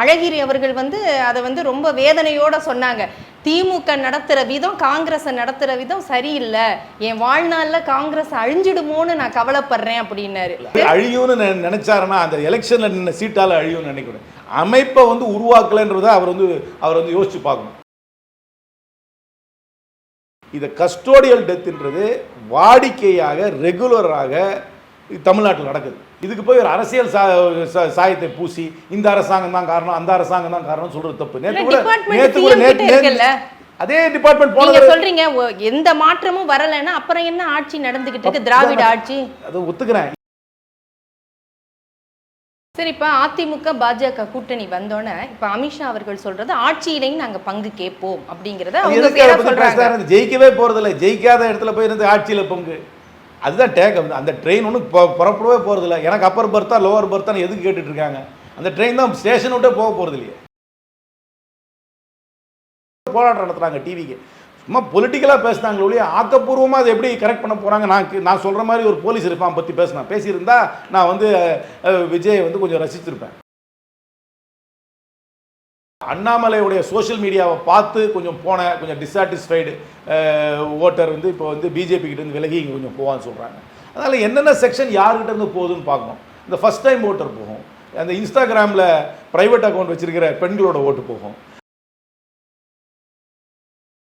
அழகிரி அவர்கள் வந்து அதை வந்து ரொம்ப வேதனையோட சொன்னாங்க. திமுக நடத்துகிற விதம் காங்கிரஸை நடத்துகிற விதம் சரியில்லை. என் வாழ்நாளில் காங்கிரஸ் அழிஞ்சிடுமோன்னு நான் கவலைப்படுறேன் அப்படின்னாரு. அழியும்னு நெ- நினைச்சாருன்னா அந்த எலெக்ஷனில் நின்ன சீட்டால் அழியும்னு நினைக்கிறேன் அமைப்பை வந்து உருவாக்கலைன்றதை அவர் வந்து அவர் வந்து யோசிச்சு பார்க்கணும். இதை கஸ்டோடியல் டெத்ன்றது வாடிக்கையாக ரெகுலராக தமிழ்நாட்டில் நடக்குது. இதுக்கு போய் ஒரு அரசியல் சாயத்தை பூசி இந்த அரசாங்கம் தான் காரணம் அந்த அரசாங்கம் தான் காரணம் சொல்றது தப்பு. கூட department நேத்து கூட இருக்குல்ல? அதே டிபார்ட்மெண்ட் நீங்க போனது சொல்றீங்க எந்த மாற்றமும் வரலைன்னா அப்புறம் என்ன ஆட்சி நடந்துகிட்டு இருக்கு? திராவிட ஆட்சி? அதை ஒத்துக்கிறேன். சரி இப்ப அதிமுக பாஜக கூட்டணி வந்தோன்னே இப்ப அமித்ஷா அவர்கள் சொல்றது ஆட்சியிலையும் நாங்க பங்கு கேட்போம் அப்படிங்கறத அவங்க? ஜெயிக்கவே போறதில்ல. ஜெயிக்காத இடத்துல போய் இருந்து ஆட்சியில பங்கு. அதுதான் டேக் அந்த ட்ரெயின் ஒன்றும் புறப்படவே போறதில்ல. எனக்கு அப்பர் பர்த்தா லோவர் பர்த்தான்னு எதுக்கு கேட்டுட்ருக்காங்க. அந்த ட்ரெயின் தான் ஸ்டேஷன் விட்டே போக போகிறது இல்லையே போராட்டம் நடத்துகிறாங்க டிவிக்கு சும்மா பொலிட்டிக்கலாக பேசுனாங்களே ஒழிய ஆக்கப்பூர்வமாக அதை எப்படி கரெக்ட் பண்ண போகிறாங்க நான் நான் சொல்கிற மாதிரி ஒரு போலீஸ் இருப்பான் பற்றி பேசினேன் பேசியிருந்தா நான் வந்து விஜயை வந்து கொஞ்சம் ரசிச்சிருப்பேன். அண்ணாமலையுடைய சோஷியல் மீடியாவை பார்த்து கொஞ்சம் போன கொஞ்சம் டிஸாட்டிஸ்ஃபைடு ஓட்டர் வந்து இப்போ வந்து பிஜேபி இருந்து விலகி இங்கே கொஞ்சம் போவான்னு சொல்கிறாங்க அதனால் என்னென்ன செக்ஷன் யார்கிட்ட இருந்து போகுதுன்னு பார்க்கணும். இந்த ஃபஸ்ட் டைம் ஓட்டர் போகும். அந்த இன்ஸ்டாகிராமில் ப்ரைவேட் அக்கௌண்ட் வச்சிருக்கிற பெண்களோட ஓட்டு போகும்.